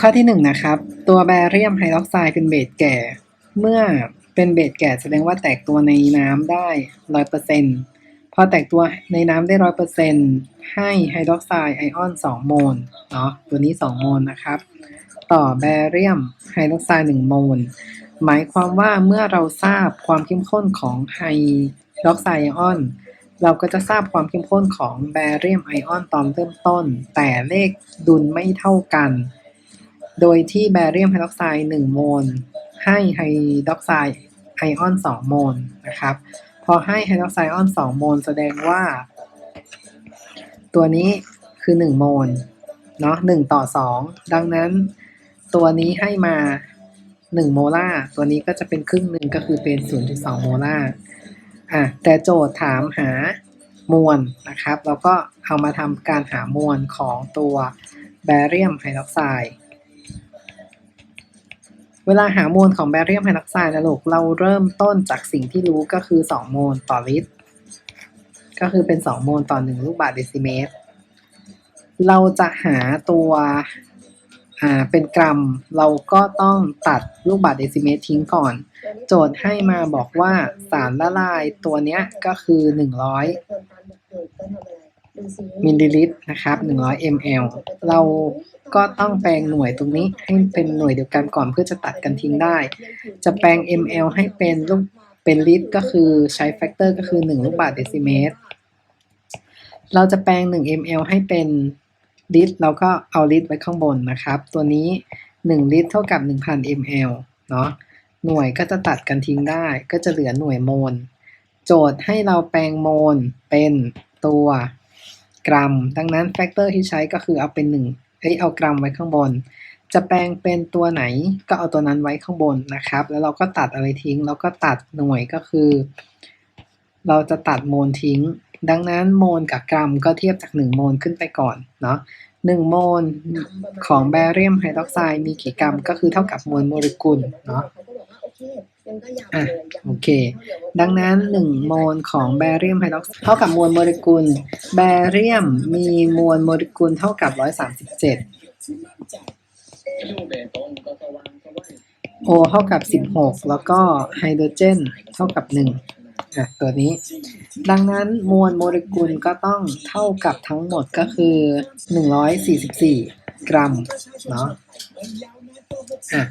ข้อที่หนึ่งนะครับ ตัวแบเรียมไฮดรอกไซด์เป็นเบสแก่ เมื่อเป็นเบสแก่แสดงว่าแตกตัวในน้ำได้ร้อยเปอร์เซ็นต์พอแตกตัวในน้ำได้ร้อยเปอร์เซ็นต์ให้ไฮดรอกไซด์ไอออนสองโมลเนาะตัวนี้สองโมลนะครับ ต่อแบเรียมไฮดรอกไซด์หนึ่งโมลหมายความว่าเมื่อเราทราบความเข้มข้นของไฮดรอกไซด์ไอออนเราก็จะทราบความเข้มข้นของแบเรียมไอออนตอนเริ่มต้น แต่เลขดุลไม่เท่ากัน โดยที่แบเรียมไฮดรอกไซด์1โมลให้ไฮดรอกไซด์ไอออน 2 โมลนะครับ พอให้ไฮดรอกไซด์ไอออน 2 โมลแสดงว่า ตัวนี้คือ 1 โมลเนาะ1ต่อ 2 ดังนั้นตัวนี้ให้มา 1 โมลาร์ตัวนี้ก็จะเป็นครึ่งหนึ่งก็คือเป็น 0.2 โมลาร์อะแต่โจทย์ถามหามวลนะครับ แล้วก็เอามาทำการหามวลของตัวแบเรียมไฮดรอกไซด์ เวลาหาโมลของแบเรียมไฮดรอกไซด์นะลูก เราเริ่มต้นจากสิ่งที่รู้ก็คือ 2 โมลต่อลิตร ก็คือเป็น 2 โมลต่อ 1 ลูกบาศก์เดซิเมตร เราจะหาตัวอ่าเป็นกรัม เราก็ต้องตัดลูกบาศก์เดซิเมตรทิ้งก่อน โจทย์ให้มาบอกว่าสารละลายตัวเนี้ยก็คือ 100 มิลลิลิตรนะครับ 100 ml เรา ก็ต้องแปลงหน่วยตรงนี้ให้เป็นหน่วยเดียวกันก่อนเพื่อจะตัดกันทิ้งได้ จะแปลง ml ให้เป็นลูกเป็นลิตรก็คือใช้แฟกเตอร์ก็คือ 1 ลูกบาศก์เดซิเมตร เราจะแปลง 1 ml ให้เป็นลิตรเราก็เอาลิตรไว้ข้างบนนะครับ ตัวนี้ 1 ลิตรเท่ากับ 1,000 ml เนาะหน่วยก็จะตัดกันทิ้งได้ ก็จะเหลือหน่วยโมล โจทย์ให้เราแปลงโมลเป็นตัวกรัม ดังนั้นแฟกเตอร์ที่ใช้ก็คือเอาเป็น 1 เอ้ยเอากรัมไว้ข้างบน จะแปลงเป็นตัวไหนก็เอาตัวนั้นไว้ข้างบนนะครับ แล้วเราก็ตัดอะไรทิ้ง แล้วก็ตัดหน่วยก็คือ เราจะตัดโมลทิ้ง ดังนั้นโมลกับกรัมก็เทียบจาก 1 โมลขึ้นไปก่อนเนาะ1โมลของแบเรียมไฮดรอกไซด์มีกี่กรัมก็คือเท่ากับมวลโมเลกุลเนาะ โอเค ดังนั้น1โมลของแบเรียมไฮดรอกไซด์เท่ากับมวลโมเลกุล แบเรียมมีมวลโมเลกุลเท่ากับ 137 โอเท่ากับ 16 แล้วก็ไฮโดรเจนเท่ากับ 1 อะ ตัวนี้ ดังนั้นมวลโมเลกุลก็ต้องเท่ากับทั้งหมดก็คือ 144 กรัม เนาะอะ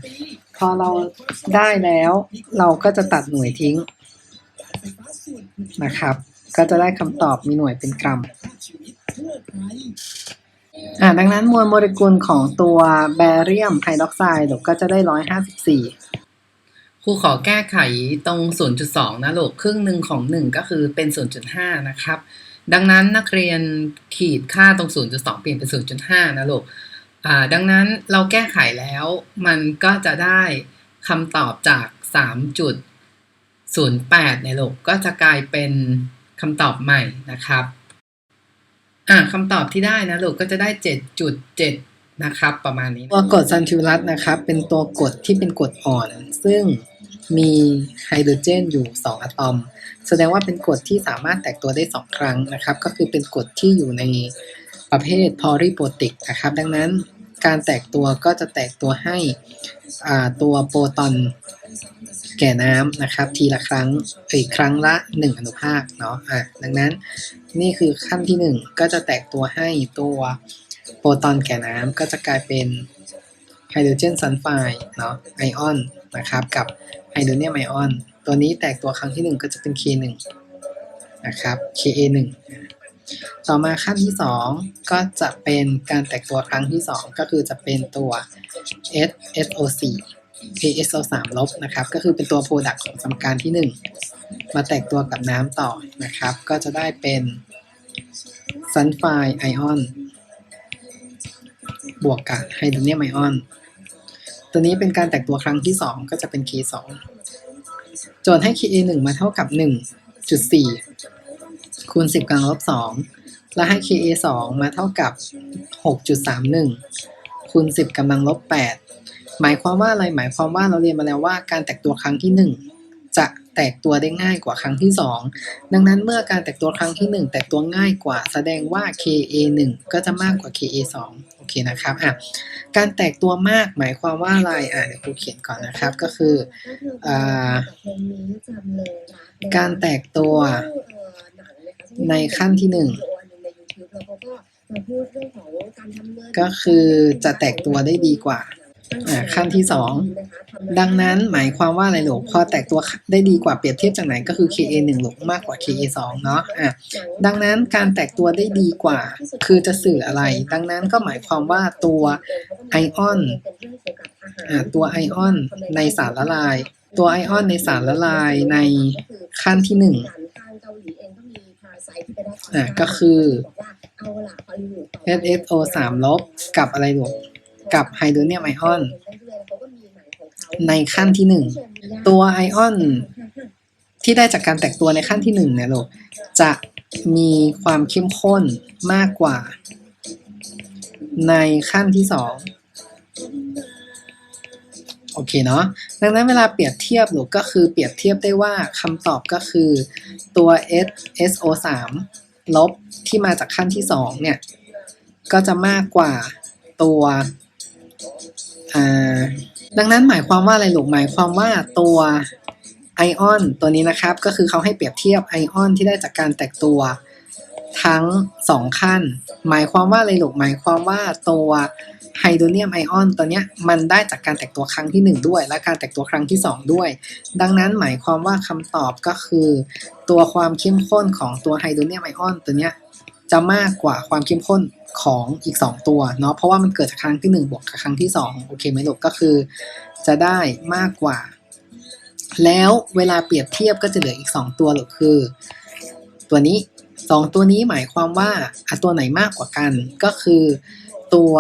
พอเราได้แล้ว เราก็จะตัดหน่วยทิ้งนะครับ ก็จะได้คำตอบมีหน่วยเป็นกรัมอ่าดังนั้นมวลโมเลกุลของตัวแบเรียมไฮดรอกไซด์ก็จะได้154ครูขอแก้ไขตรง 0.2 นะลูกครึ่งหนึ่งของ 1 ก็คือเป็น 0.5 นะครับ ดังนั้นนักเรียนขีดค่าตรง 0.2 เปลี่ยนเป็น 0.5 นะลูก ดังนั้นเราแก้ไขแล้วมันก็จะได้คำตอบจาก 3.08เนี่ยลูกก็จะกลายเป็นคำตอบใหม่นะครับอ่าคำตอบที่ได้นะลูกก็จะได้ 7.7 นะครับ ประมาณนี้ ตัวกรดซันทิวรัสนะครับ เป็นตัวกรดที่เป็นกรดอ่อน ซึ่งมีไฮโดรเจนอยู่ 2 อะตอม แสดงว่าเป็นกรดที่สามารถแตกตัวได้ 2 ครั้งนะครับ ก็คือเป็นกรดที่อยู่ในประเภทพอริโปรติกนะครับ ดังนั้น การแตกตัวก็จะแตกตัวให้ตัวโปรตอนแก่น้ำนะครับ ทีละครั้งอีกครั้งละ 1 อนุภาคเนาะอะดังนั้นนี่คือขั้นที่ 1 ก็จะแตกตัวให้ตัวโปรตอนแก่น้ำก็จะกลายเป็นไฮโดรเจนซัลไฟด์เนาะไอออนนะครับกับไฮโดรเนียมไอออน ตัวนี้แตกตัวครั้งที่ 1 ก็จะเป็น K1 นะครับ Ka1 ต่อมาขั้นที่ 2 ก็จะเป็นการแตกตัวครั้งที่ 2 ก็คือจะเป็นตัว SSO4 KSO3 ลบนะครับ ก็คือเป็นตัวโปรดักต์ของสมการที่ 1 มาแตกตัวกับน้ำต่อนะครับ ก็จะได้เป็นซัลไฟด์ไอออนบวกกับไฮโดรเนียมไอออน ตัวนี้เป็นการแตกตัวครั้งที่ 2 ก็จะเป็น K2 โจทย์ให้ Ka1 มาเท่ากับ 1.4 คูณ 10กำลังลบ2และให้ Ka2 มาเท่ากับ 6.31 คูณ 10กำลังลบ8หมายความว่าอะไรหมายความว่าเราเรียนมาแล้วว่าการแตกตัวครั้งที่ 1 จะแตกตัวได้ง่ายกว่าครั้งที่ 2 ดังนั้นเมื่อการแตกตัวครั้งที่ 1 แตกตัวง่ายกว่า แสดงว่า Ka 1ก็จะมากกว่า Ka 2โอเคนะครับอะการแตกตัวมากหมายความว่าอะไรอะเดี๋ยวครูเขียนก่อนนะครับก็คืออ่าการแตกตัว ในขั้นที่หนึ่งก็คือจะแตกตัวได้ดีกว่าขั้นที่สองดังนั้นหมายความว่าอะไรหลูกพอแตกตัวได้ดีกว่าเปรียบเทียบจากไหนก็คือ Ka 1ลูกมากกว่า Ka 2เนาะอะดังนั้นการแตกตัวได้ดีกว่า คือจะสื่ออะไร ดังนั้นก็หมายความว่าตัวไอออนอ่าตัวไอออนในสารละลาย ตัวไอออนในสารละลายในขั้นที่หนึ่ง อะก็คือ SSO 3ลบกับอะไรลูกกับไฮโดรเนียมไอออน ในขั้นที่หนึ่งตัวไอออนที่ได้จากการแตกตัวในขั้นที่หนึ่งเนี่ยลูกจะมีความเข้มข้นมากกว่า ในขั้นที่สอง โอเคเนาะดังนั้นเวลาเปรียบเทียบหลูกก็คือเปรียบเทียบได้ว่าคำตอบก็คือตัว S SO 3 ลบที่มาจากขั้นที่สองเนี่ย ก็จะมากกว่าตัวดังนั้นหมายความว่าอะไรหลูกหมายความว่าตัวไอออนตัวนี้นะครับ ก็คือเขาให้เปรียบเทียบไอออนที่ได้จากการแตกตัวทั้งสองขั้น หมายความว่าอะไรหลูกหมายความว่าตัว ไฮโดรเนียมไอออนตัวเนี้ยมันได้จากการแตกตัวครั้งที่หนึ่งด้วย และการแตกตัวครั้งที่สองด้วย ดังนั้นหมายความว่าคำตอบก็คือ ตัวความเข้มข้นของตัวไฮโดรเนียมไอออนตัวเนี้ยจะมากกว่าความเข้มข้นของอีก 2 ตัวเนาะเพราะว่ามันเกิดจากครั้งที่ 1 บวกกับครั้งที่ 2 โอเคไหมลูกก็คือ จะได้มากกว่า แล้วเวลาเปรียบเทียบก็จะเหลืออีก 2 ตัวหรอกคือ ตัวนี้ 2 ตัวนี้หมายความว่าอตัวไหนมากกว่ากันก็คือตัว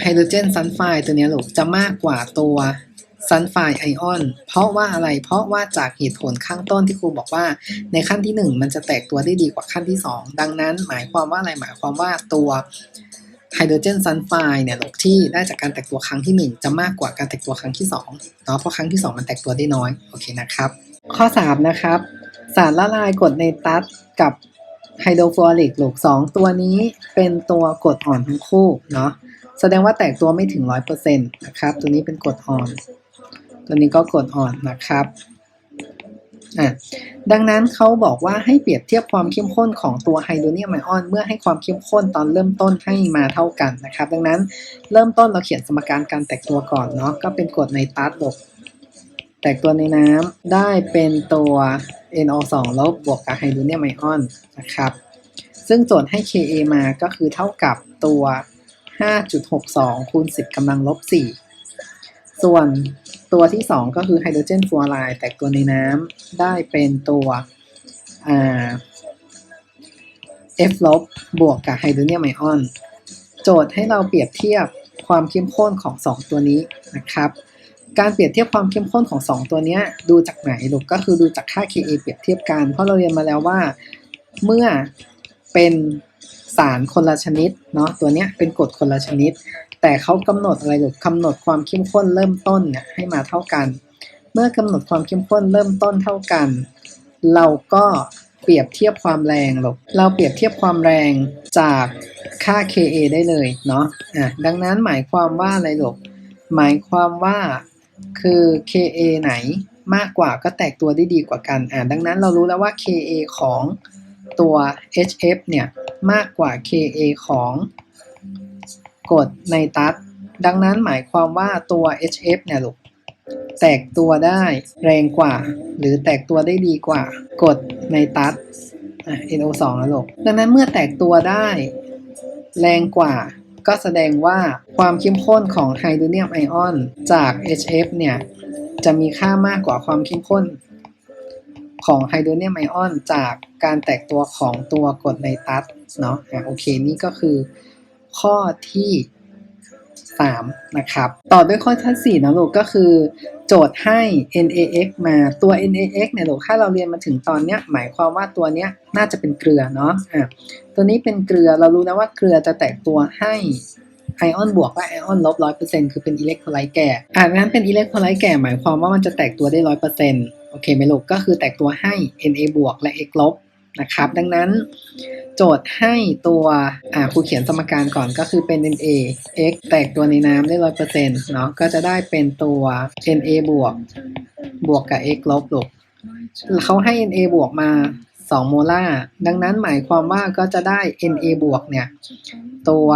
ไฮโดรเจนซัลไฟด์ตัวนี้ยลูกจะมากกว่าตัวซัลไฟด์ไอออน เพราะว่าอะไร เพราะว่าจากเหตุผลข้างต้นที่ครูบอกว่า ในขั้นที่ 1 มันจะแตกตัวได้ดีกว่าขั้นที่ 2 ดังนั้นหมายความว่าอะไร หมายความว่าตัวไฮโดรเจนซัลไฟด์เนี่ยลูกที่ได้จากการแตกตัวครั้งที่ 1 จะมากกว่าการแตกตัวครั้งที่2เนาะ เพราะครั้งที่ 2 มันแตกตัวได้น้อย โอเคนะครับ ข้อ 3 นะครับ สารละลายกรดในตัสกับไฮโดรฟลูออริกลูก2ตัวนี้เป็นตัวกรดอ่อนทั้งคู่เนาะ แสดงว่าแตกตัวไม่ถึง 100%นะครับ ตัวนี้เป็นกรดอ่อน ตัวนี้ก็กรดอ่อนนะครับอะดังนั้นเขาบอกว่าให้เปรียบเทียบความเข้มข้นของตัวไฮโดรเนียมไอออนเมื่อให้ความเข้มข้นตอนเริ่มต้นให้มาเท่ากันนะครับ ดังนั้นเริ่มต้นเราเขียนสมการการแตกตัวก่อนเนาะก็เป็นกรดในตัสลบแตกตัวในน้ำได้เป็นตัว NO2 ลบบวกกับไฮโดรเนียมไอออนนะครับ ซึ่งโจทย์ให้ Ka มาก็คือเท่ากับตัว 5.62 คูณ 10กำลังลบ 4 ส่วนตัวที่ 2 ก็คือไฮโดรเจนฟลูออไรด์แตกตัวในน้ำได้เป็นตัว F ลบบวกกับไฮโดรเนียมไอออน โจทย์ให้เราเปรียบเทียบความเข้มข้นของ 2 ตัวนี้นะครับ การเปรียบเทียบความเข้มข้นของ 2 ตัวนี้ดูจากไหนลูกก็คือดูจากค่า Ka เปรียบเทียบกัน เพราะเราเรียนมาแล้วว่า เมื่อเป็น สารคนละชนิดเนาะตัวเนี้ยเป็นกรดคนละชนิด แต่เขากำหนดอะไรหรือกำหนดความเข้มข้นเริ่มต้นเนี่ยให้มาเท่ากัน เมื่อกำหนดความเข้มข้นเริ่มต้นเท่ากัน เราก็เปรียบเทียบความแรงหรอกเราเปรียบเทียบความแรงจากค่า Ka ได้เลยเนาะอะดังนั้นหมายความว่าอะไรหรอกหมายความว่าคือ Ka ไหนมากกว่าก็แตกตัวได้ดีกว่ากันอะดังนั้นเรารู้แล้วว่า Ka ของตัว HF เนี่ย มากกว่า Ka ของกรดในตัสดังนั้นหมายความว่าตัว HF เนี่ยลูกแตกตัวได้แรงกว่า หรือแตกตัวได้ดีกว่ากรดในตัสอะ NO2 นะลูกดังนั้นเมื่อแตกตัวได้แรงกว่าก็แสดงว่าความเข้มข้นของไฮโดรเนียมไอออนจาก HF เนี่ย จะมีค่ามากกว่าความเข้มข้นของไฮโดรเนียมไอออนจากการแตกตัวของตัวกรดไนตรัส เนาะอะโอเคนี่ก็คือข้อที่3นะครับต่อด้วยข้อที่4นะลูกก็คือ โจทย์ให้ NaX มาตัว NaX เนี่ยลูกถ้าเราเรียนมาถึงตอนเนี้ยหมายความว่าตัวเนี้ยน่าจะเป็นเกลือเนาะอะตัวนี้เป็นเกลือเรารู้แล้วว่าเกลือจะแตกตัวให้ไอออนบวกและไอออนลบร้อยเปอร์เซ็นต์คือเป็นอิเล็กโทรไลต์แก่อ่างั้นเป็นอิเล็กโทรไลต์แก่หมายความว่ามันจะแตกตัวได้ร้อยเปอร์เซ็นต์โอเคไหมลูกก็คือแตกตัวให้ na บวกและ x ลบ นะครับ ดังนั้นโจทย์ให้ตัวอ่าครูเขียนสมการก่อนก็คือเป็น na x แตกตัวในน้ำได้ร้อยเปอร์เซ็นต์เนาะก็จะได้เป็นตัว na บวก บวกกับ x ลบลูกเขาให้ na บวกมา2โมลาร์ดังนั้นหมายความว่าก็จะได้ na บวกเนี่ย ตัว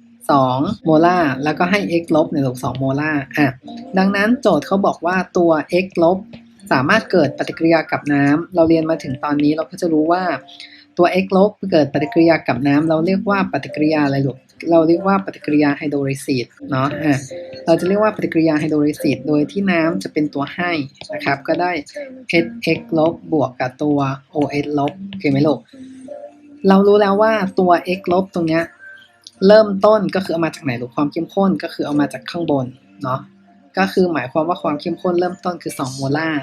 2โมลาร์แล้วก็ให้ x ลบเนี่ยลูก2โมลาร์อะดังนั้นโจทย์เขาบอกว่าตัว x ลบ สามารถเกิดปฏิกิริยากับน้ำเราเรียนมาถึงตอนนี้เราก็จะรู้ว่าตัว x ลบเกิดปฏิกิริยากับน้ำเราเรียกว่าปฏิกิริยาอะไรลูกเราเรียกว่าปฏิกิริยาไฮโดรลิซิสเนาะอะเราจะเรียกว่าปฏิกิริยาไฮโดรลิซิสโดยที่น้ำจะเป็นตัวให้นะครับ ก็ได้ h x ลบบวกกับตัว o s ลบโอเคไหมลูกเรารู้แล้วว่าตัว x ลบตรงเนี้ยเริ่มต้นก็คือเอามาจากไหนลูกความเข้มข้นก็คือเอามาจากข้างบนเนาะ ก็คือหมายความว่าความเข้มข้นเริ่มต้นคือ 2 โมลาร์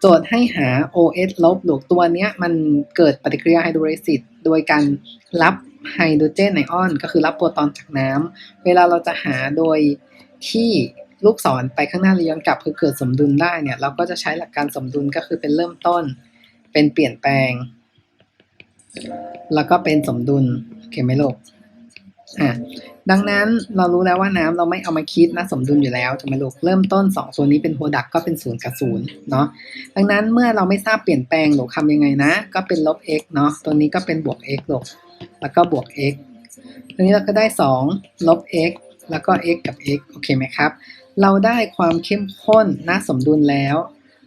โจทย์ให้หา OS ลบหลูกตัวเนี้ยมันเกิดปฏิกิริยาไฮโดรลิซิสโดยการรับไฮโดรเจนไอออน ก็คือรับโปรตอนจากน้ำเวลาเราจะหาโดยที่ลูกศรไปข้างหน้าและย้อนกลับคือเกิดสมดุลได้เนี่ย เราก็จะใช้หลักการสมดุลก็คือเป็นเริ่มต้น เป็นเปลี่ยนแปลง แล้วก็เป็นสมดุลโอเคไหมลูกอะ ดังนั้นเรารู้แล้วว่าน้ำเราไม่เอามาคิดนะสมดุลอยู่แล้วถูกไหมลูกเริ่มต้น2ตัวนนี้เป็นโปรดักก็เป็นศูนย์กับศูนย์เนาะดังนั้นเมื่อเราไม่ทราบเปลี่ยนแปลงหรือทำยังไงนะ ก็เป็นลบ x เนาะตัวนี้ก็เป็นบวก x ลูกแล้วก็บวก x ตัวนี้เราก็ได้ 2 ลบ x แล้วก็ x กับ x โอเคไหมครับ เราได้ความเข้มข้นน้าสมดุลแล้ว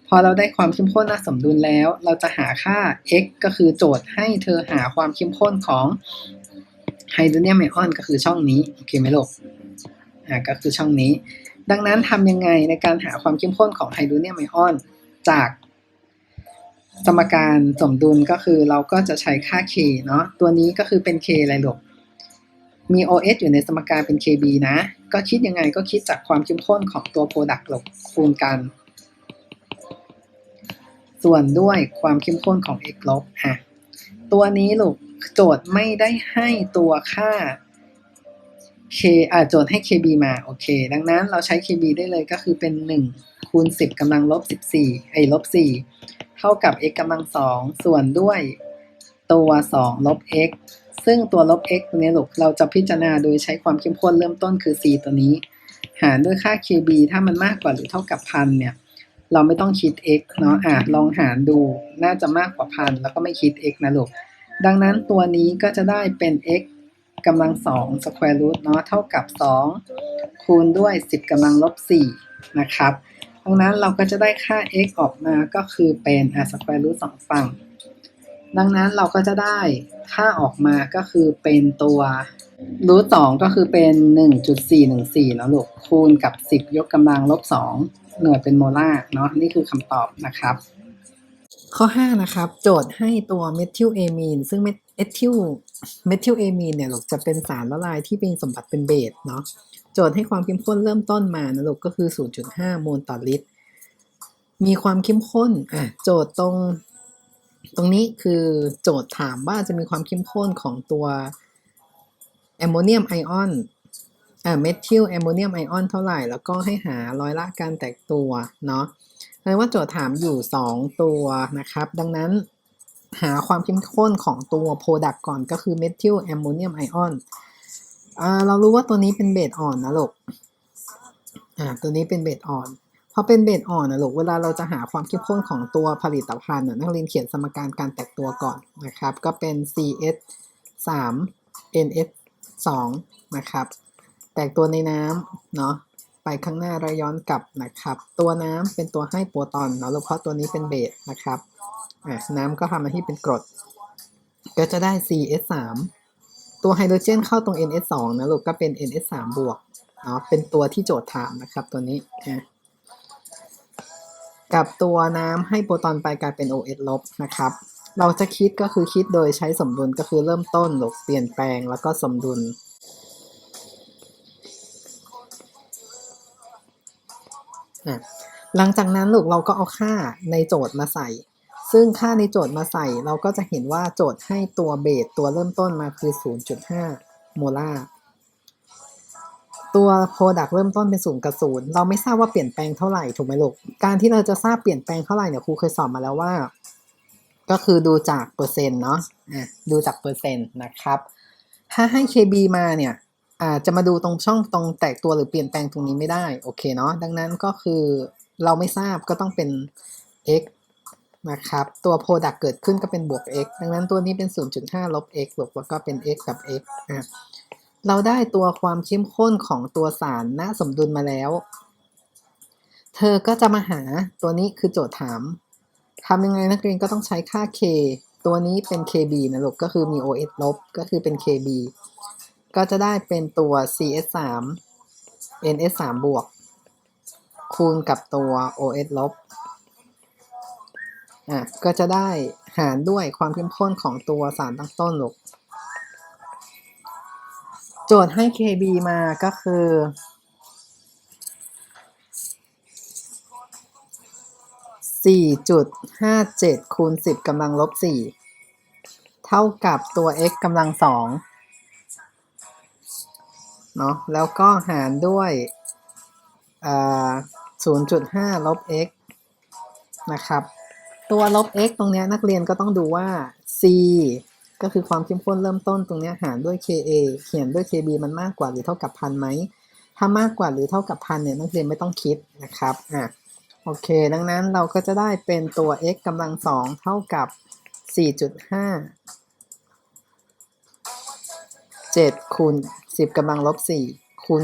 พอเราได้ความเข้มข้นน้าสมดุลแล้ว เราจะหาค่า x ก็คือโจทย์ให้เธอหาความเข้มข้นของ ไฮโดรเนียมไอออนก็คือช่องนี้โอเคไหมลูกอ่าก็คือช่องนี้ ดังนั้นทำยังไงในการหาความเข้มข้นของไฮโดรเนียมไอออนจากสมการสมดุลก็คือเราก็จะใช้ค่า k เนาะตัวนี้ก็คือเป็น k อะไรลูกมี OS อยู่ในสมการเป็น KB นะ ก็คิดยังไงก็คิดจากความเข้มข้นของตัว Product ลบคูณกัน ส่วนด้วยความเข้มข้นของ x ลบอะตัวนี้ลูก โจทย์ไม่ได้ให้ตัวค่า k อ่าโจทย์ให้ kb มาโอเค ดังนั้นเราใช้ kb ได้เลยก็คือเป็น 1 คูณ 10กำลังลบ 14ไอ้ลบ 4 เท่ากับ x กำลัง 2 ส่วนด้วยตัว 2 ลบ x ซึ่งตัวลบ x ตัวนี้ลูกเราจะพิจารณาโดยใช้ความเข้มข้นเริ่มต้นคือ c ตัวนี้ หารด้วยค่า kb ถ้ามันมากกว่าหรือเท่ากับพันเนี่ยเราไม่ต้องคิด x เนาะอะลองหารดูน่าจะมากกว่าพันแล้วก็ไม่คิด x นะลูก ดังนั้นตัวนี้ก็จะได้เป็น x กำลังสอง square root เนาะเท่ากับ 2 คูณด้วย 10กำลังลบ4นะครับ ดังนั้นเราก็จะได้ค่า x ออกมาก็คือเป็นอะ square root สองฝั่ง ดังนั้นเราก็จะได้ค่าออกมาก็คือเป็นตัวรูทสองก็คือเป็น 1.414เนาะลูกคูณกับ 10 ยกกำลังลบ2หน่วยเป็นโมลาร์เนาะนี่คือคำตอบนะครับ ข้อ 5 นะครับ โจทย์ให้ตัวเมทิลเอมีนซึ่งเมทิลเมทิลเอมีนเนี่ยลูกจะเป็นสารละลายที่เป็นสมบัติเป็นเบสเนาะโจทย์ให้ความเข้มข้นเริ่มต้นมานะลูกก็คือ 0.5 โมลต่อลิตร มีความเข้มข้นอะโจทย์ตรง ตรงนี้คือโจทย์ถามว่าจะมีความเข้มข้นของตัวแอมโมเนียมไอออนอ่าเมทิลแอมโมเนียมไอออนเท่าไหร่ แล้วก็ให้หาร้อยละการแตกตัวเนาะ แปลว่าโจทย์ถามอยู่ 2 ตัวนะครับ ดังนั้นหาความเข้มข้นของตัวโปรดักต์ก่อนก็คือเมทิลแอมโมเนียมไอออนเรารู้ว่าตัวนี้เป็นเบสอ่อนนะลูกตัวนี้เป็นเบสอ่อนพอเป็นเบสอ่อนนะลูกเวลาเราจะหาความเข้มข้นของตัวผลิตภัณฑ์น่ะนักเรียนเขียนสมการการแตกตัวก่อนนะครับ ก็เป็น CS 3 NS 2นะครับ แตกตัวในน้ำเนาะ ไปข้างหน้าแล้วย้อนกลับนะครับ ตัวน้ำเป็นตัวให้โปรตอนเนาะแล้วเพราะตัวนี้เป็นเบสนะครับอะน้ำก็ทำหน้าที่เป็นกรด ก็จะได้ CS 3 ตัวไฮโดรเจนเข้าตรง NS 2 นะลูกก็เป็น NS 3 บวกเนาะเป็นตัวที่โจทย์ถามนะครับตัวนี้อะกับตัวน้ำให้โปรตอนไปกลายเป็น OS ลบนะครับ เราจะคิดก็คือคิดโดยใช้สมดุลก็คือเริ่มต้นหลบเปลี่ยนแปลงแล้วก็สมดุล อะหลังจากนั้นลูกเราก็เอาค่าในโจทย์มาใส่ ซึ่งค่าในโจทย์มาใส่เราก็จะเห็นว่าโจทย์ให้ตัวเบสตัวเริ่มต้นมาคือ 0.5 โมลาร์ตัว Product เริ่มต้นเป็นศูนย์กับศูนย์เราไม่ทราบว่าเปลี่ยนแปลงเท่าไหร่ถูกไหมลูก การที่เราจะทราบเปลี่ยนแปลงเท่าไหร่เนี่ยครูเคยสอนมาแล้วว่า ก็คือดูจากเปอร์เซ็นต์เนาะอะดูจากเปอร์เซ็นต์นะครับ ถ้าให้ KB มาเนี่ย อาจจะมาดูตรงช่องตรงแตกตัวหรือเปลี่ยนแปลงตรงนี้ไม่ได้โอเคเนาะดังนั้นก็คือเราไม่ทราบก็ต้องเป็น x นะครับตัว Product เกิดขึ้นก็เป็นบวก x ดังนั้นตัวนี้เป็น 0.5 ลบ x ลบแล้วก็เป็น x กับ x อะเราได้ตัวความเข้มข้นของตัวสารณสมดุลมาแล้ว เธอก็จะมาหาตัวนี้คือโจทย์ถามทำยังไงนักเรียนก็ต้องใช้ค่า k ตัวนี้เป็น kb นะลูกก็คือมี os ลบก็คือเป็น kb ก็จะได้เป็นตัว cs 3 ns 3บวก คูณกับตัว os ลบ อะ ก็จะได้หารด้วยความเข้มข้นของตัวสารตั้งต้นลูก โจทย์ให้ KB มาก็คือ 4.57คูณ10กำลังลบ4เท่ากับตัว x กำลัง2 เนาะแล้วก็หารด้วย0.5 ลบ x นะครับ ตัวลบ x ตรงเนี้ยนักเรียนก็ต้องดูว่า c ก็คือความเข้มข้นเริ่มต้นตรงเนี้ยหารด้วย ka เขียนด้วย kb มันมากกว่าหรือเท่ากับพันไหม ถ้ามากกว่าหรือเท่ากับพันเนี่ยนักเรียนไม่ต้องคิดนะครับอะโอเค ดังนั้นเราก็จะได้เป็นตัว x กำลังสองเท่ากับ 4.5 7คูณ10กำลังลบ4คูณ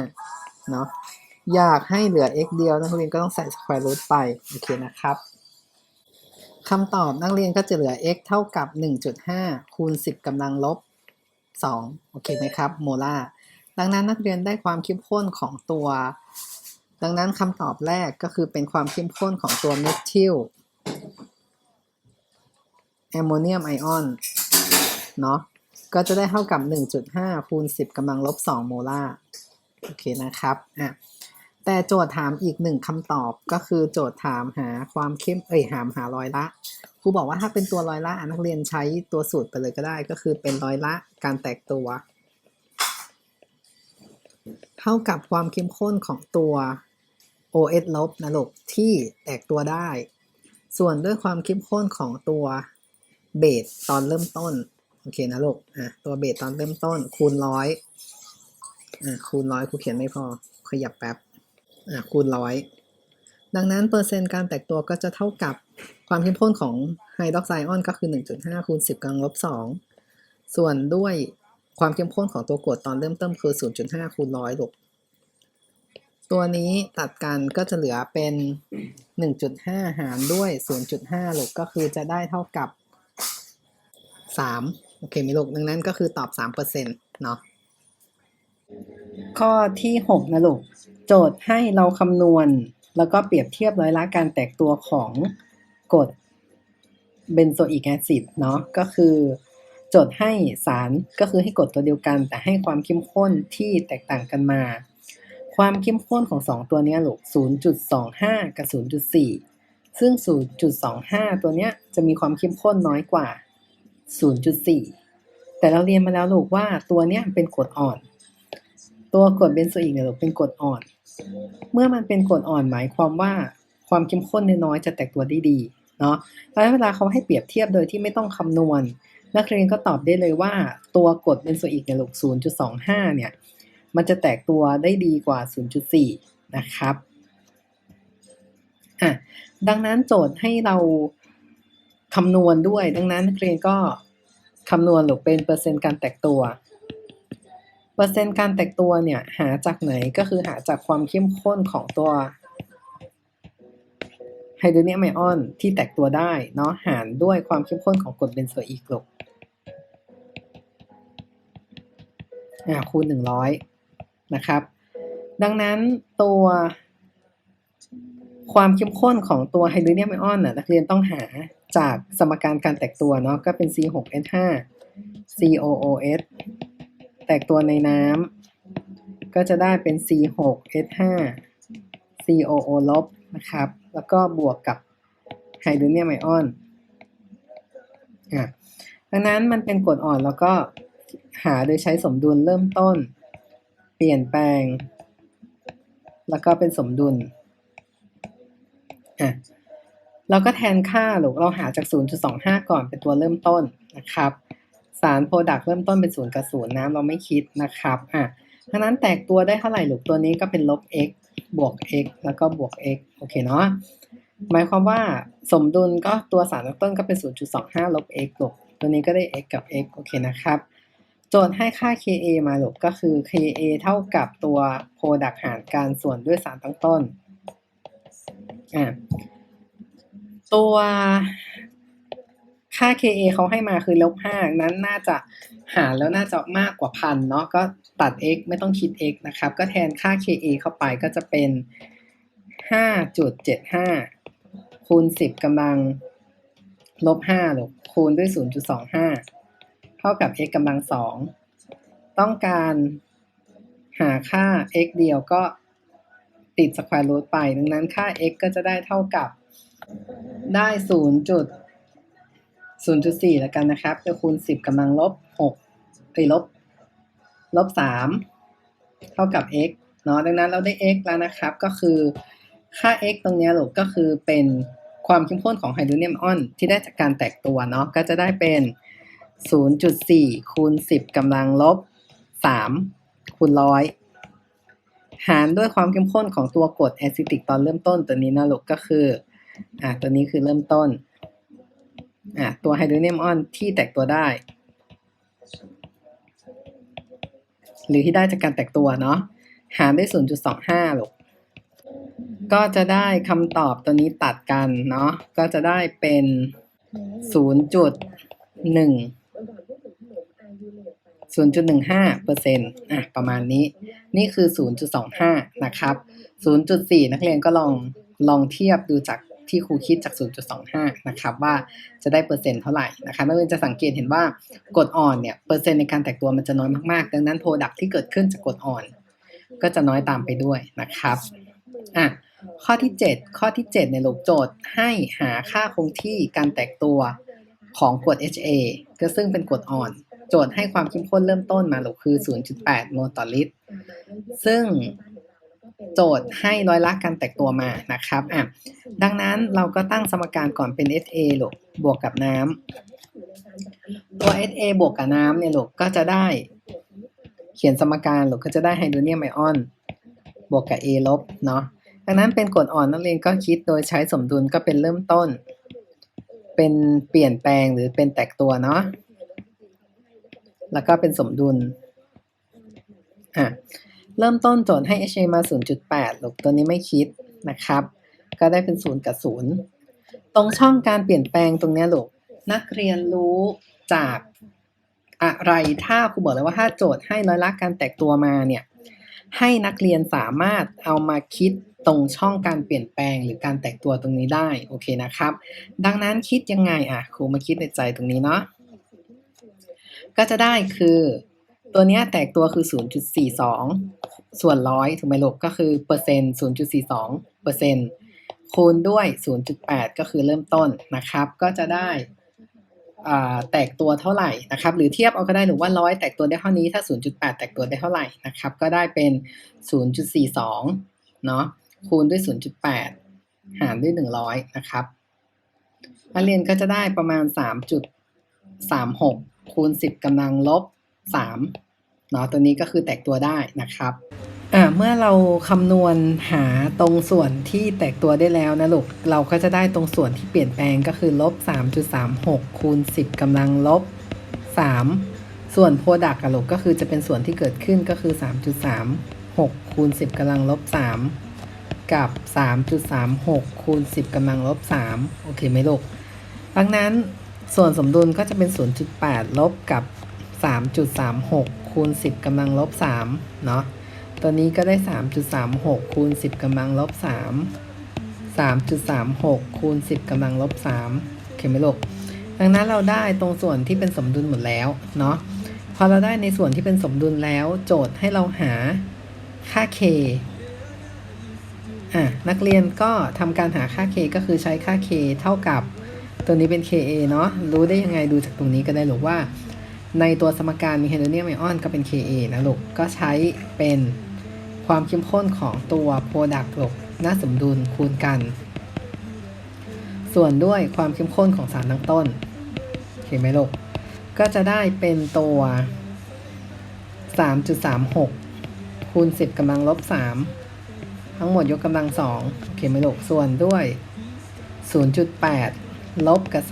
0.5เนาะอยากให้เหลือ x เดียวนักเรียนก็ต้องใส่ square root ไป โอเคนะครับคำตอบนักเรียนก็จะเหลือ x เท่ากับ 1.5 คูณ 10กำลังลบ 2 โอเคไหมครับ โมลาร์ดังนั้นนักเรียนได้ความเข้มข้นของตัว ดังนั้นคำตอบแรกก็คือเป็นความเข้มข้นของตัวเมทิลแอมโมเนียมไอออน เนาะ ก็จะได้เท่ากับ 1.5 คูณ 10กำลังลบ 2 โมลาร์โอเคนะครับอะแต่โจทย์ถามอีกหนึ่งคำตอบก็คือโจทย์ถามหาความเข้มเอ้ยหามหาร้อยละครูบอกว่าถ้าเป็นตัวร้อยละอะนักเรียนใช้ตัวสูตรไปเลยก็ได้ ก็คือเป็นร้อยละการแตกตัว เท่ากับความเข้มข้นของตัว OS ลบนะลูกที่แตกตัวได้ ส่วนด้วยความเข้มข้นของตัวเบสตอนเริ่มต้น โอเคนะลูกอะตัวเบสตอนเริ่มต้นคูณร้อยอะคูณร้อยครูเขียนไม่พอขยับแป๊บอะคูณร้อยดังนั้นเปอร์เซ็นต์การแตกตัวก็จะเท่ากับความเข้มข้นของไฮดรอกไซด์ออนก็คือ 1.5คูณ10กำลังลบ2ส่วนด้วยความเข้มข้นของตัวกรดตอนเริ่มต้นคือ 0.5คูณร้อยลูกตัวนี้ตัดกันก็จะเหลือเป็น 1.5 หารด้วย 0.5ลูกก็คือจะได้เท่ากับ 3 โอเคไหมลูกดังนั้นก็คือตอบ3%เปอร์เซ็นต์เนาะข้อที่6นะลูก โจทย์ให้เราคำนวณ แล้วก็เปรียบเทียบร้อยละการแตกตัวของกรดเบนโซอิกแอซิดเนาะก็คือโจทย์ให้สารก็คือให้กรดตัวเดียวกัน แต่ให้ความเข้มข้นที่แตกต่างกันมา ความเข้มข้นของ 2 ตัวนี้ลูก0.25 กับ 0.4 ซึ่ง 0.25 ตัวเนี้ยจะมีความเข้มข้นน้อยกว่า 0.4 แต่เราเรียนมาแล้วลูกว่าตัวเนี้ยเป็นกรดอ่อน ตัวกรดเบนโซอิกเนี่ยลูกเป็นกรดอ่อน เมื่อมันเป็นกรดอ่อนหมายความว่าความเข้มข้นน้อยจะแตกตัวได้ดีเนาะแล้วเวลาเขาให้เปรียบเทียบโดยที่ไม่ต้องคำนวณ นักเรียนก็ตอบได้เลยว่าตัวกรดเบนโซอิกเนี่ยลูก0.25 เนี่ยมันจะแตกตัวได้ดีกว่า 0.4 นะครับอะดังนั้นโจทย์ให้เรา คำนวณด้วย ดังนั้นนักเรียนก็คำนวณหรือเป็นเปอร์เซ็นต์การแตกตัว เปอร์เซ็นต์การแตกตัวเนี่ยหาจากไหนก็คือหาจากความเข้มข้นของตัวไฮโดรเนียมไอออนที่แตกตัวได้เนาะหารด้วยความเข้มข้นของกรดเบนโซอิกลูกอ่าคูณหนึ่งร้อยนะครับ ดังนั้นตัวความเข้มข้นของตัวไฮโดรเนียมไอออนน่ะนักเรียนต้องหา จากสมการการแตกตัวเนาะก็เป็น C6H5 COOS แตกตัวในน้ำก็จะได้เป็น C6H5 COO ลบนะครับ แล้วก็บวกกับไฮโดรเนียมไอออนอะดังนั้นมันเป็นกรดอ่อนแล้วก็หาโดยใช้สมดุลเริ่มต้น p ปลี่ยนแปลง แล้วก็เป็นสมดุลอะ เราก็แทนค่าหรือเราหาจาก 0.25 ก่อนเป็นตัวเริ่มต้นนะครับ สารโปรดักต์เริ่มต้นเป็น0กับ0นะเราไม่คิดนะครับอะเพราะนั้นแตกตัวได้เท่าไหร่ลูกตัวนี้ก็เป็นลบ x บวก x แล้วก็บวก x โอเคเนาะหมายความว่าสมดุลก็ตัวสารตั้งต้นก็เป็น 0.25 ลบ x ลูกตัวนี้ก็ได้ x กับ x โอเคนะครับ โจทย์ให้ค่า ka มาลูกก็คือ ka เท่ากับตัว product หารการส่วนด้วยสารตั้งต้นอะ ตัวค่า ka เขาให้มาคือลบ5นั้นน่าจะหารแล้วน่าจะมากกว่าพันเนาะก็ตัด x ไม่ต้องคิด x นะครับ ก็แทนค่า ka เข้าไปก็จะเป็น 5.75 คูณ 10กำลังลบ5หรือคูณด้วย 0.25 เท่ากับ x กำลัง 2 ต้องการหาค่า x เดียวก็ติด square root ไป ดังนั้นค่า x ก็จะได้เท่ากับ ได้ 0. จุด0.4แล้วกันนะครับ จะคูณ10กำลังลบ6ไปลบ ลบ3เท่ากับ x เนาะดังนั้นเราได้ x แล้วนะครับ ก็คือค่า x ตรงนี้ลูกก็คือเป็นความเข้มข้นของไฮโดรเนียมออนที่ได้จากการแตกตัวเนาะก็จะได้เป็น 0.4 คูณ 10กำลังลบ 3 คูณร้อยหารด้วยความเข้มข้นของตัวกรดแอซิติกตอนเริ่มต้นตัวนี้นะลูกก็คือ อะตัวนี้คือเริ่มต้นอะตัวไฮโดรเนียมออนที่แตกตัวได้ หรือที่ได้จากการแตกตัวเนาะหารด้วย0.25ลูกก็จะได้คำตอบตัวนี้ตัดกันเนาะก็จะได้เป็น 0.1 0.15เปอร์เซ็นต์อะประมาณนี้ นี่คือ 0.25 นะครับ 0.4 นักเรียนก็ลองลองเทียบดูจาก ที่ครูคิดจาก 0.25 นะครับว่าจะได้เปอร์เซ็นต์เท่าไหร่นะครับนักเรียนจะสังเกตเห็นว่ากดอ่อนเนี่ยเปอร์เซ็นต์ในการแตกตัวมันจะน้อยมากๆ ดังนั้นโปรดักที่เกิดขึ้นจากกดอ่อน ก็จะน้อยตามไปด้วยนะครับอะข้อที่ 7 ข้อที่ 7 ในหลูกโจทย์ให้หาค่าคงที่การแตกตัวของกรด HA ก็ซึ่งเป็นกรดอ่อน โจทย์ให้ความเข้มข้นเริ่มต้นมาหลูกคือ 0.8 โมลต่อลิตร ซึ่ง โจทย์ให้ร้อยละการแตกตัวมานะครับอะดังนั้นเราก็ตั้งสมการก่อนเป็น HA ลูกบวกกับน้ำตัว HA บวกกับน้ำเนี่ยลูกก็จะได้ เขียนสมการลูกก็จะได้ไฮโดรเนียมไอออนบวกกับ A ลบเนาะดังนั้นเป็นกรดอ่อนนักเรียนก็คิดโดยใช้สมดุลก็เป็นเริ่มต้น เป็นเปลี่ยนแปลงหรือเป็นแตกตัวเนาะแล้วก็เป็นสมดุลอะ เริ่มต้นโจทย์ให้ HA มา 0.8 ลูกตัวนี้ไม่คิดนะครับ ก็ได้เป็น 0 กับ 0 ตรงช่องการเปลี่ยนแปลงตรงนี้ยลูก นักเรียนรู้จากอะไรถ้าครูบอกเลยว่าถ้าโจทย์ให้ร้อยละการแตกตัวมาเนี่ย ให้นักเรียนสามารถเอามาคิดตรงช่องการเปลี่ยนแปลงหรือการแตกตัวตรงนี้ได้ โอเคนะครับ ดังนั้นคิดยังไงอะครูมาคิดในใจตรงนี้เนาะก็จะได้คือ ตัวเนี้ยแตกตัวคือ 0.42 ส่วนร้อยถูกไหมลูกก็คือเปอร์เซ็นต์ 0.42เปอร์เซ็นต์คูณด้วย 0.8 ก็คือเริ่มต้นนะครับ ก็จะได้แตกตัวเท่าไหร่นะครับ หรือเทียบเอาก็ได้หรือว่าร้อยแตกตัวได้เท่านี้ถ้า 0.8 แตกตัวได้เท่าไหร่นะครับ ก็ได้เป็น 0.42 เนาะคูณด้วย 0.8 หารด้วย 100 นะครับนักเรียนก็จะได้ประมาณ 3.36 คูณ 10กำลังลบ 3เนาะตัวนี้ก็คือแตกตัวได้นะครับอ่าเมื่อเราคำนวณหาตรงส่วนที่แตกตัวได้แล้วนะลูกเราก็จะได้ตรงส่วนที่เปลี่ยนแปลงก็คือลบ3.36คูณ10กำลังลบ 3 ส่วนโปรดักต์อะลูกก็คือจะเป็นส่วนที่เกิดขึ้นก็คือ 3.36คูณ10กำลังลบ 3 กับ 3.36คูณ10กำลังลบ 3 โอเคไหมลูกดังนั้นส่วนสมดุลก็จะเป็น 0.8 ลบกับ 3.36 คูณ 10กำลังลบ3เนาะตัวนี้ก็ได้ 3.36 คูณ 10กำลังลบ3 3.36 คูณ 10กำลังลบ3โอเคไหมลูกดังนั้นเราได้ตรงส่วนที่เป็นสมดุลหมดแล้วเนาะพอเราได้ในส่วนที่เป็นสมดุลแล้ว โจทย์ให้เราหาค่า k อะนักเรียนก็ทำการหาค่า k ก็คือใช้ค่า k เท่ากับตัวนี้เป็น ka เนาะรู้ได้ยังไงดูจากตรงนี้ก็ได้หรือว่า ในตัวสมการมีไฮโดรเนียมไอออนก็เป็น Ka นะลูก ก็ใช้เป็นความเข้มข้นของตัวโปรดักต์ลูกน้าสมดุลคูณกัน ส่วนด้วยความเข้มข้นของสารตั้งต้นเห็นไหมลูก ก็จะได้เป็นตัว 3.36 คูณ 10กำลังลบ 3 ทั้งหมดยกกำลัง2โอเคไหมลูก ส่วนด้วย 0.8 ลบกับ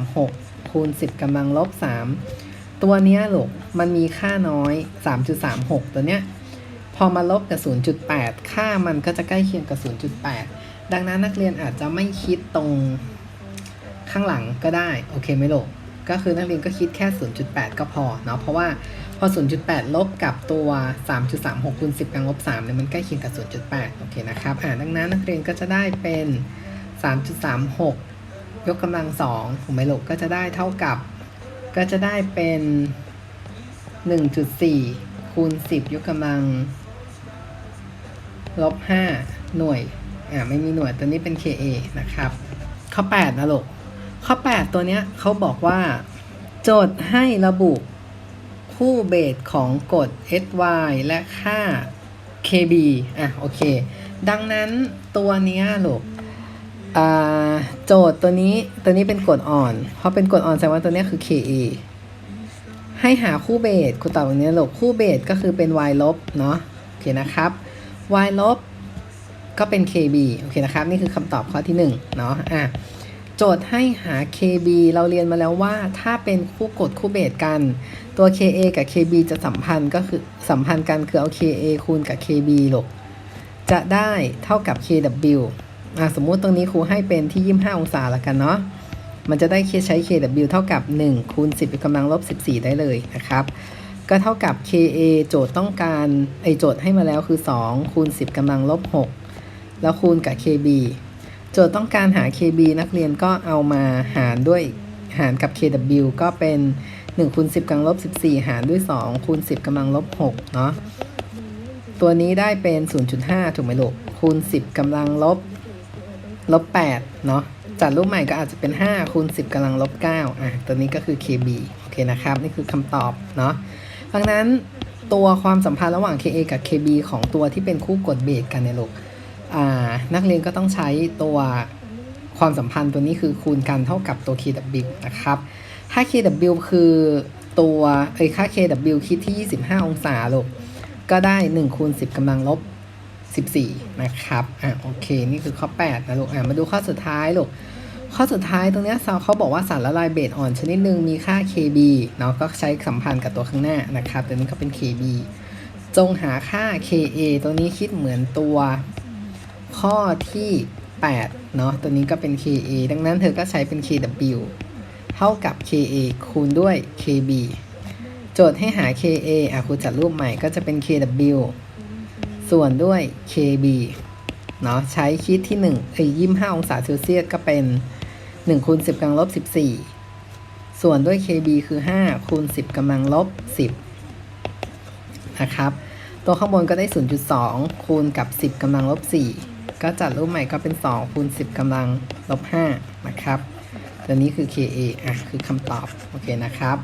3.36 คูณ 10กำลังลบ 3 ตัวเนี้ยลูกมันมีค่าน้อย 3.36 ตัวเนี้ยพอมาลบกับ 0.8 ค่ามันก็จะใกล้เคียงกับ 0.8 ดังนั้นนักเรียนอาจจะไม่คิดตรงข้างหลังก็ได้ โอเคไหมลูกก็คือนักเรียนก็คิดแค่ 0.8 ก็พอเนาะเพราะว่าพอ 0.8 ลบกับตัว 3.36คูณ10กำลังลบ3เนี่ยมันใกล้เคียงกับ 0.8 โอเคนะครับอ่าดังนั้นนักเรียนก็จะได้เป็น 3.36 ยกกำลัง2ถูกไหมลูกก็จะได้เท่ากับ ก็จะได้เป็น 1.4 คูณ 10 ยกกำลัง ลบ 5 หน่วย อ่า ไม่มีหน่วยตัวนี้เป็น KA นะครับ ข้อ 8 นะลูก ข้อ 8 ตัวเนี้ยเขาบอกว่า โจทย์ให้ระบุคู่เบสของกฎ sy และค่า kb อะ โอเค ดังนั้นตัวเนี้ยลูก โจทย์ตัวนี้ตัวนี้เป็นกฎอ่อน เพราะเป็นกฎอ่อนแสดงว่าตัวนี้คือ ka ให้หาคู่เบสครูตอบอย่างนี้หลูกคู่เบสก็คือเป็น y ลบเนาะโอเคนะครับ y ลบก็เป็น kb โอเคนะครับ นี่คือคำตอบข้อที่1เนาะอะโจทย์ให้หา kb เราเรียนมาแล้วว่าถ้าเป็นคู่กฎคู่เบสกัน ตัว ka กับ kb จะสัมพันธ์ก็คือสัมพันธ์กันคือเอา ka คูณกับ kb หลูกจะได้เท่ากับ kw อะสมมุติตรงนี้ครูให้เป็นที่ 25 องศาละกันเนาะ มันจะได้เคใช้ kw เท่ากับ 1 คูณ 10ยกกำลังลบ 14 ได้เลยนะครับ ก็เท่ากับ ka โจทย์ต้องการไอโจทย์ให้มาแล้วคือ 2 คูณ 10กำลังลบ 6 แล้วคูณกับ kb โจทย์ต้องการหา kb นักเรียนก็เอามาหารด้วยหารกับ kw ก็เป็น1คูณ10กำลังลบ 14 หารด้วย 2 คูณ 10กำลังลบ 6 เนาะ ตัวนี้ได้เป็น 0.5 ถูกไหมลูก คูณ 10กำลังลบ ลบ8เนาะจัดรูปใหม่ก็อาจจะเป็น5คูณ10กำลังลบ9อะตัวนี้ก็คือ kb โอเคนะครับ นี่คือคำตอบเนาะดังนั้นตัวความสัมพันธ์ระหว่าง ka กับ kb ของตัวที่เป็นคู่กฎเบสกันเนี่ยลูกอ่านักเรียนก็ต้องใช้ตัวความสัมพันธ์ตัวนี้คือคูณกันเท่ากับตัว kw นะครับค่า kw คือตัวเอ้ยค่า kw คิดที่ 25 องศาลูกก็ได้1คูณ10กำลังลบ 14 นะครับ อะโอเค นี่คือข้อ 8 นะลูก อะมาดูข้อสุดท้ายลูก ข้อสุดท้ายตรงเนี้ยเขาบอกว่าสารละลายเบสอ่อนชนิดหนึ่งมีค่า kb เนาะ ก็ใช้สัมพันธ์กับตัวข้างหน้านะครับ ตัวนี้ก็เป็น kb จงหาค่า ka ตัวนี้คิดเหมือนตัวข้อที่ 8 เนาะ ตัวนี้ก็เป็น ka ดังนั้นเธอก็ใช้เป็น kw เท่ากับ ka คูณด้วย kb โจทย์ให้หา ka อะครูจัดรูปใหม่ก็จะเป็น kw ส่วนด้วย kb เนาะใช้คิดที่1เอ้ย25องศาเซลเซียสก็เป็น1คูณ10กำลังลบ14 ส่วนด้วย kb คือ5คูณ10กำลังลบ10นะครับ ตัวข้างบนก็ได้ 0.2 คูณกับ 10กำลังลบ4ก็จัดรูปใหม่ก็เป็น 2 คูณ 10กำลังลบ5นะครับตัวนี้คือ ka อะ คือคำตอบ โอเคนะครับ